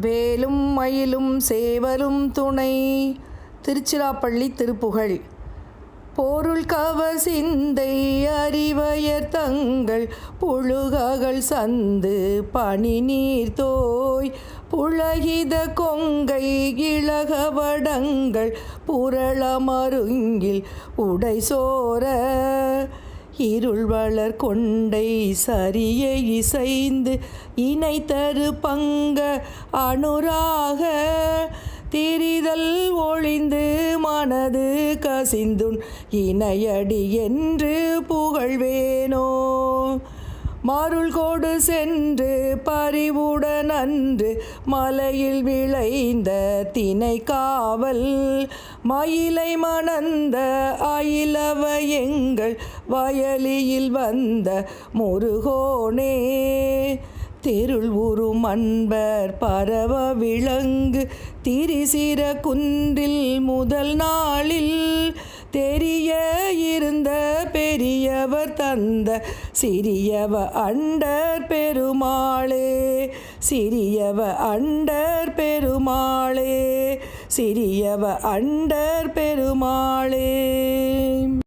வேலும் மயிலும் சேவலும் துணை. திருச்சிராப்பள்ளி திருப்புகழ். பொருள் கவர் சிந்தை அறிவயர் தங்கள் புழுககள் சந்து பனி நீர் தோய். புலகித கொங்கை இளகவடங்கள் புரளமருங்கில் உடை சோர. இருள் வளர் கொண்டை சரியை இசைந்து இணை தரு பங்க அனுராக திரிதல் ஒளிந்து மனது கசிந்துன் இணையடி என்று புகழ்வேனோ. மாருள்கோடு சென்று பறிவுடன் அன்று மலையில் விளைந்த தினை காவல் மயிலை மணந்த அயிலவ எங்கள் வயலியில் வந்த முருகோனே. தெருள் உரு மண்பர் பரவ விளங்கு திரிசிர குன்றில் முதல் நாளில் தெரிய இருந்த தந்த சிறியவ அண்டர் பெருமாளே சிறியவ அண்டர் பெருமாளே சிறியவ அண்டர் பெருமாளே.